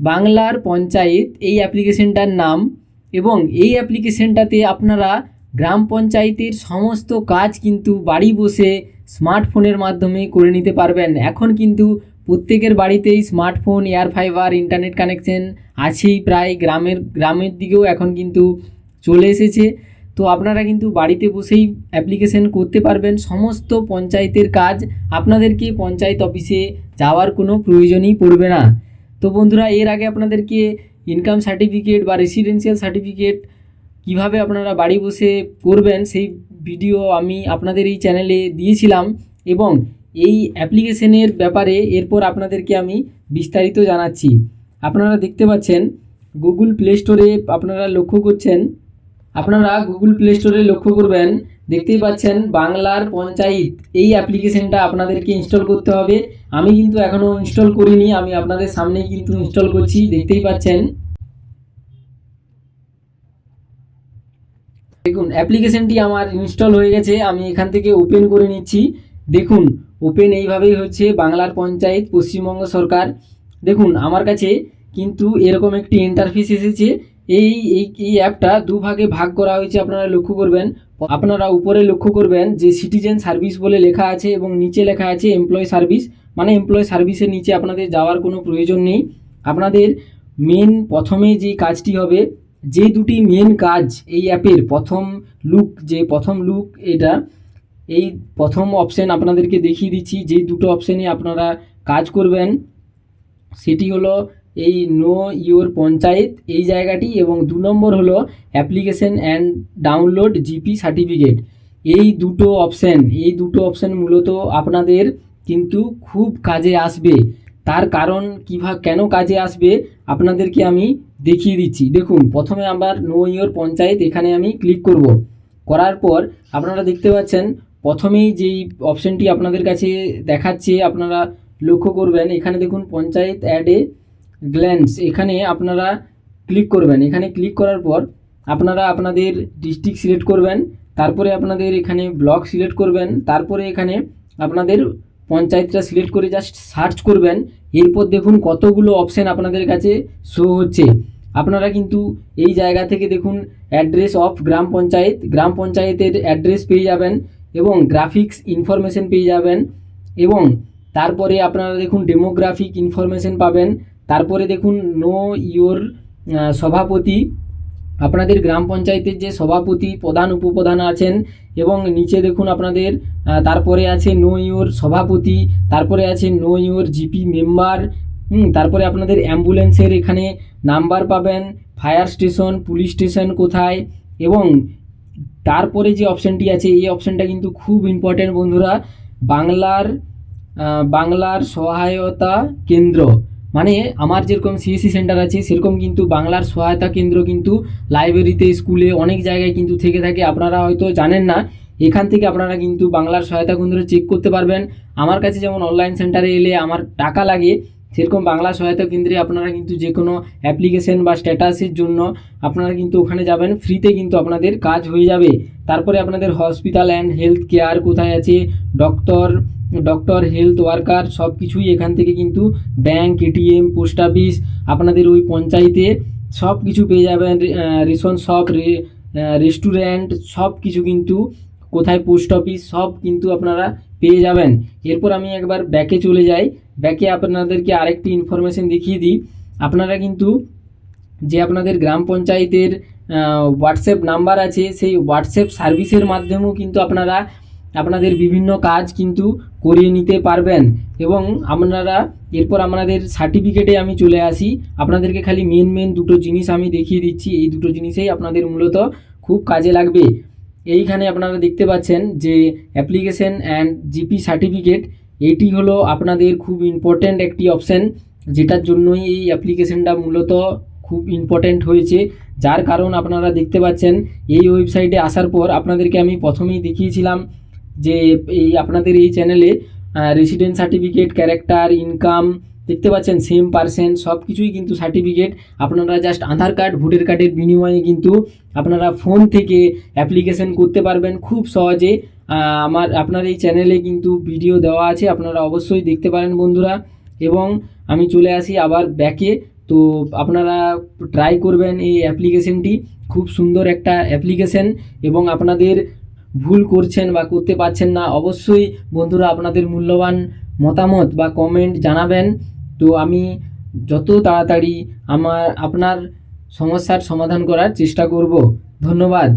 বাংলার পঞ্চায়েত এই অ্যাপ্লিকেশনটার নাম এবং এই অ্যাপ্লিকেশনটাতে আপনারা গ্রাম পঞ্চায়েতের সমস্ত কাজ কিন্তু বাড়ি বসে স্মার্টফোনের মাধ্যমে করে নিতে পারবেন। এখন কিন্তু প্রত্যেকের বাড়িতেই smartphone, air fibre, internet connection আছেই প্রায় গ্রামের গ্রামের দিকেও এখন কিন্তু চলে এসেছে। তো আপনারা কিন্তু বাড়িতে বসেই অ্যাপ্লিকেশন করতে পারবেন। সমস্ত পঞ্চায়েতের কাজ আপনাদেরকে পঞ্চায়েত অফিসে যাওয়ার কোনো প্রয়োজনই পড়বে না। তো বন্ধুরা, এর আগে আপনাদেরকে ইনকাম সার্টিফিকেট বা রেসিডেন্সিয়াল সার্টিফিকেট কীভাবে আপনারা বাড়ি বসে করবেন, সেই ভিডিও আমি আপনাদের এই চ্যানেলে দিয়েছিলাম এবং এই অ্যাপ্লিকেশনের ব্যাপারে এরপর আপনাদেরকে আমি বিস্তারিত জানাচ্ছি। আপনারা দেখতে পাচ্ছেন গুগল প্লে স্টোরে আপনারা লক্ষ্য করছেন আপনারা গুগল প্লে স্টোরে লক্ষ্য করবেন, দেখতেই পাচ্ছেন বাংলার পঞ্চায়েত। এই অ্যাপ্লিকেশনটা আপনাদেরকে ইনস্টল করতে হবে। আমি কিন্তু এখনও ইনস্টল করিনি, আমি আপনাদের সামনেই কিন্তু ইনস্টল করছি, দেখতেই পাচ্ছেন। দেখুন অ্যাপ্লিকেশনটি আমার ইনস্টল হয়ে গেছে, আমি এখান থেকে ওপেন করে নিচ্ছি। দেখুন ওপেন এইভাবেই হচ্ছে বাংলার পঞ্চায়েত, পশ্চিমবঙ্গ সরকার। দেখুন, আমার কাছে কিন্তু এরকম একটি ইন্টারফেস এসেছে এই এই অ্যাপটা দুভাগে ভাগ করা হয়েছে, আপনারা লক্ষ্য করবেন। আপনারা উপরে লক্ষ্য করবেন যে সিটিজেন সার্ভিস বলে লেখা আছে এবং নিচে লেখা আছে এমপ্লয় সার্ভিস মানে এমপ্লয় সার্ভিসের নিচে আপনাদের যাওয়ার কোনো প্রয়োজন নেই। আপনাদের মেন প্রথমে যে কাজটি হবে, যে দুটি মেন কাজ এই অ্যাপের, প্রথম লুক যে প্রথম লুক এটা, এই প্রথম অপশন আপনাদেরকে দেখিয়ে দিচ্ছি। যেই দুটো অপশানে আপনারা কাজ করবেন, সেটি হলো এই নো ইওর পঞ্চায়েত, এই জায়গাটি এবং দু নম্বর হলো application and download GP certificate এই দুটো অপশান এই দুটো অপশান মূলত আপনাদের কিন্তু খুব কাজে আসবে। তার কারণ কীভাবে কেন কাজে আসবে আপনাদেরকে আমি দেখিয়ে দিচ্ছি। দেখুন, প্রথমে আমার নো ইওর পঞ্চায়েত, এখানে আমি ক্লিক করব। করার পর আপনারা দেখতে পাচ্ছেন, প্রথমেই যেই অপশানটি আপনাদের কাছে দেখাচ্ছে, আপনারা লক্ষ্য করবেন, এখানে দেখুন পঞ্চায়েত অ্যাডে গ্ল্যান্স এখানে আপনারা ক্লিক করবেন। এখানে ক্লিক করার পর আপনারা আপনাদের ডিস্ট্রিক্ট সিলেক্ট করবেন, তারপরে আপনাদের এখানে ব্লক সিলেক্ট করবেন, তারপরে এখানে আপনাদের পঞ্চায়েতটা সিলেক্ট করে জাস্ট সার্চ করবেন। এরপর দেখুন কতগুলো অপশান আপনাদের কাছে শো হচ্ছে। আপনারা কিন্তু এই জায়গা থেকে দেখুন অ্যাড্রেস অফ গ্রাম পঞ্চায়েত, গ্রাম পঞ্চায়েতের অ্যাড্রেস পেয়ে যাবেন এবং গ্রাফিক্স ইনফরমেশন পেয়ে যাবেন এবং তারপরে আপনারা দেখুন ডেমোগ্রাফিক ইনফরমেশন পাবেন। তারপরে দেখুন নো ইওর সভাপতি। আপনাদের গ্রাম পঞ্চায়েতের যে সভাপতি, প্রধান, উপপ্রধান আছেন, এবং নিচে দেখুন আপনাদের তারপরে আছে নো ইওর সভাপতি, তারপরে আছে নো ইওর জিপি মেম্বার তারপরে আপনাদের অ্যাম্বুলেন্সের এখানে নাম্বার পাবেন ফায়ার স্টেশন পুলিশ স্টেশন কোথায়, এবং তারপরে যে অপশানটি আছে, এই অপশানটা কিন্তু খুব ইম্পর্ট্যান্ট বন্ধুরা, বাংলার বাংলার সহায়তা কেন্দ্র। মানে আমার যেরকম সিএসসি সেন্টার আছে, সেরকম কিন্তু বাংলার সহায়তা কেন্দ্র কিন্তু লাইব্রেরিতে স্কুলে অনেক জায়গায় কিন্তু থেকে থাকে। আপনারা হয়তো জানেন না, এখান থেকে আপনারা কিন্তু বাংলার সহায়তা কেন্দ্র চেক করতে পারবেন। আমার কাছে যেমন অনলাইন সেন্টারে এলে আমার টাকা লাগে, সেরকম বাংলা সহায়তা কেন্দ্রে আপনারা কিন্তু যে কোনো অ্যাপ্লিকেশন বা স্ট্যাটাসের জন্য আপনারা কিন্তু ওখানে যাবেন। ফ্রিতে কিন্তু আপনাদের কাজ হয়ে যাবে। তারপরে আপনাদের হসপিটাল অ্যান্ড হেলথ কেয়ার কোথায় আছে ডক্টর ডক্টর হেলথ ওয়ার্কার সব কিছুই এখান থেকে কিন্তু ব্যাংক এটিএম পোস্ট অফিস আপনাদের ওই পঞ্চায়েতে সব কিছু পেয়ে যাবেন। রেশন শপ রেস্টুরেন্ট সব কিছু কিন্তু কোথায় পোস্ট অফিস সব কিন্তু আপনারা পেয়ে যাবেন। এরপর আমি একবার ব্যাকে চলে যাই। ব্যাকে আপনাদেরকে আরেকটি ইনফরমেশন দেখিয়ে দিই। আপনারা কিন্তু যে আপনাদের গ্রাম পঞ্চায়েতের হোয়াটসঅ্যাপ নাম্বার আছে, সেই হোয়াটসঅ্যাপ সার্ভিসের মাধ্যমেও কিন্তু আপনারা আপনাদের বিভিন্ন কাজ কিন্তু করিয়ে নিতে পারবেন এবং আপনারা, এরপর আপনাদের সার্টিফিকেটে আমি চলে আসি। আপনাদেরকে খালি মেন মেন দুটো জিনিস আমি দেখিয়ে দিচ্ছি। এই দুটো জিনিসেই আপনাদের মূলত খুব কাজে লাগবে। এইখানে আপনারা দেখতে পাচ্ছেন যে অ্যাপ্লিকেশন অ্যান্ড জিপি সার্টিফিকেট এটি হলো আপনাদের খুব ইম্পর্ট্যান্ট একটি অপশান যেটার জন্যই এই অ্যাপ্লিকেশনটা মূলত খুব ইম্পর্ট্যান্ট হয়েছে। যার কারণ আপনারা দেখতে পাচ্ছেন, এই ওয়েবসাইটে আসার পর আপনাদেরকে আমি প্রথমেই দেখিয়েছিলাম যে এই আপনাদের এই চ্যানেলে রেসিডেন্ট সার্টিফিকেট ক্যারেক্টার ইনকাম দেখতে পাচ্ছেন সেম পার্সেন্ট সব কিছুই কিন্তু সার্টিফিকেট আপনারা জাস্ট আধার কার্ড ভোটার কার্ডের বিনিময়ে কিন্তু আপনারা ফোন থেকে অ্যাপ্লিকেশন করতে পারবেন খুব সহজে। আমার, আপনার এই চ্যানেলে কিন্তু ভিডিও দেওয়া আছে, আপনারা অবশ্যই দেখতে পারেন বন্ধুরা। এবং আমি চলে আসি আবার ব্যাকে তো আপনারা ট্রাই করবেন এই অ্যাপ্লিকেশনটি খুব সুন্দর একটা অ্যাপ্লিকেশন এবং আপনাদের ভুল করছেন বা করতে পারছেন না, অবশ্যই বন্ধুরা আপনাদের মূল্যবান মতামত বা কমেন্ট জানাবেন। তো আমি যত তাড়াতাড়ি আমার, আপনার সমস্যার সমাধান করার চেষ্টা করব। ধন্যবাদ।